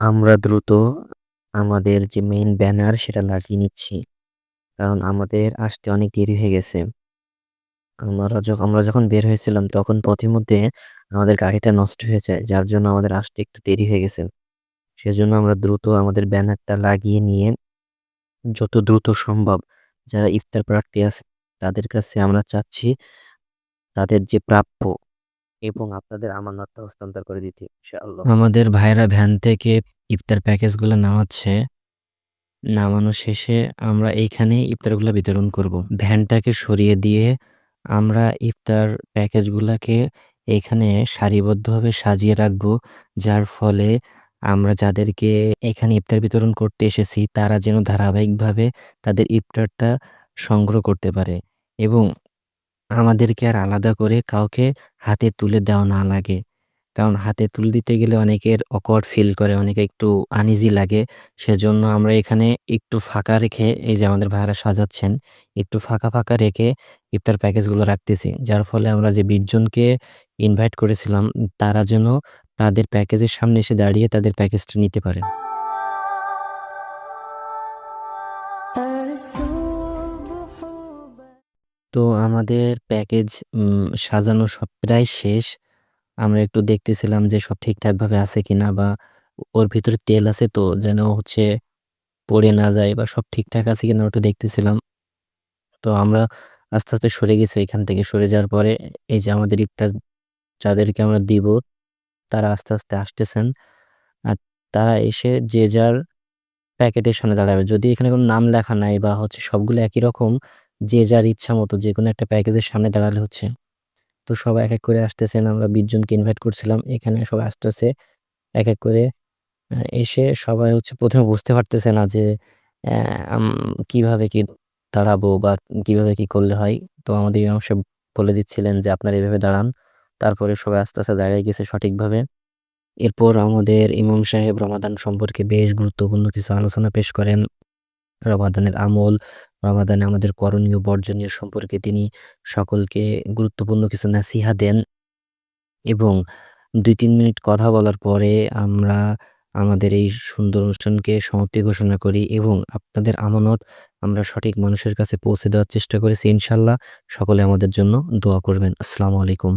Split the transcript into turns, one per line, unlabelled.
আমরা দ্রুত আমাদের যে মেইন ব্যানার সেটা লাগিয়ে নিচ্ছি। কারণ আমাদের আসতে অনেক দেরি হয়ে গেছে। আমরা যখন আমরা যখন বের হয়েছিলাম তখন পথিমধ্যে আমাদের গাড়িটা নষ্ট হয়ে যায়, যার জন্য আমাদের আসতে একটু দেরি হয়ে গেছে। সেজন্য আমরা দ্রুত আমাদের ব্যানারটা লাগিয়ে নিয়ে যত দ্রুত সম্ভব যারা ইফতার প্রার্থী আছে তাদের কাছে আমরা চাচ্ছি তাদের যে প্রাপ্য এবং আপনাদের আমানতটা হস্তান্তর করে দিতে, ইনশাআল্লাহ। আমাদের ভাইরা ভ্যান থেকে ইফতার প্যাকেজগুলো নামাচ্ছে। নামানো শেষে আমরা এইখানে ইফতারগুলো বিতরণ করব। ভ্যানটাকে সরিয়ে দিয়ে আমরা ইফতার প্যাকেজগুলোকে এখানে সারিবদ্ধভাবে সাজিয়ে রাখব, যার ফলে আমরা যাদেরকে এখানে ইফতার বিতরণ করতে এসেছি, তারা যেন ধারাবাহিকভাবে তাদের ইফতারটা সংগ্রহ করতে পারে। এবং আমাদেরকে আর আলাদা করে কাউকে হাতে তুলে দেওয়া না লাগে। কারণ হাতে তুলে দিতে গেলে অনেকের অকওয়ার্ড ফিল করে, অনেকে একটু আনইজি লাগে। সেজন্য আমরা এখানে একটু ফাঁকা রেখে, এই যে আমাদের ভাইয়ারা সাজাচ্ছেন, একটু ফাঁকা ফাঁকা রেখে ইফতার প্যাকেজগুলো রাখতেছি। যার ফলে আমরা যে বিশ জনকে ইনভাইট করেছিলাম, তারা যেন তাদের প্যাকেজের সামনে এসে দাঁড়িয়ে তাদের প্যাকেজটা নিতে পারে। তো আমাদের প্যাকেজ উম, সাজানো সব প্রায় শেষ। আমরা একটু দেখতেছিলাম যে সব ঠিকঠাকভাবে আছে কিনা বা ওর ভিতরে তেল আছে তো যেন হচ্ছে পড়ে না যায় বা সব ঠিকঠাক আছে কিনা ওটা দেখতেছিলাম। তো আমরা আস্তে আস্তে সরে গেছি এখান থেকে। সরে যাওয়ার পরে এই যে আমাদের ইফতার যাদেরকে আমরা দিব তারা আস্তে আস্তে আসতেছেন। আর তারা এসে যে যার প্যাকেটের সামনে দাঁড়াবে। যদি এখানে কোনো নাম লেখা নাই বা হচ্ছে সবগুলো একই রকম যে যার ইচ্ছা মতো যে কোনো একটা প্যাকেজের সামনে দাঁড়ালে হচ্ছে। তো সবাই এক এক করে আসতেছেন আমরা বিশ জনকে ইনভাইট করছিলাম, এখানে সবাই আসতেছে। এক এক করে এসে সবাই হচ্ছে প্রথমে বুঝতে পারতেছে না যে কীভাবে কি দাঁড়াবো বা কীভাবে কি করলে হয়। তো আমাদের সাহেব বলে দিচ্ছিলেন যে, আপনারা এভাবে দাঁড়ান। তারপরে সবাই আস্তে আস্তে দাঁড়িয়ে গেছে সঠিকভাবে। এরপর আমাদের ইমাম সাহেব রমাদান সম্পর্কে বেশ গুরুত্বপূর্ণ কিছু আলোচনা পেশ করেন। রমাদানের আমল রমাদানে আমাদের করণীয়, বর্জনীয় সম্পর্কে তিনি সকলকে গুরুত্বপূর্ণ কিছু নাসিহা দেন এবং দুই তিন মিনিট কথা বলার পরে আমরা আমাদের এই সুন্দর অনুষ্ঠানকে সমাপ্তি ঘোষণা করি এবং আপনাদের আমানত আমরা সঠিক মানুষের কাছে পৌঁছে দেওয়ার চেষ্টা করেছি ইনশাল্লাহ। সকলে আমাদের জন্য দোয়া করবেন। আসসালামু আলাইকুম।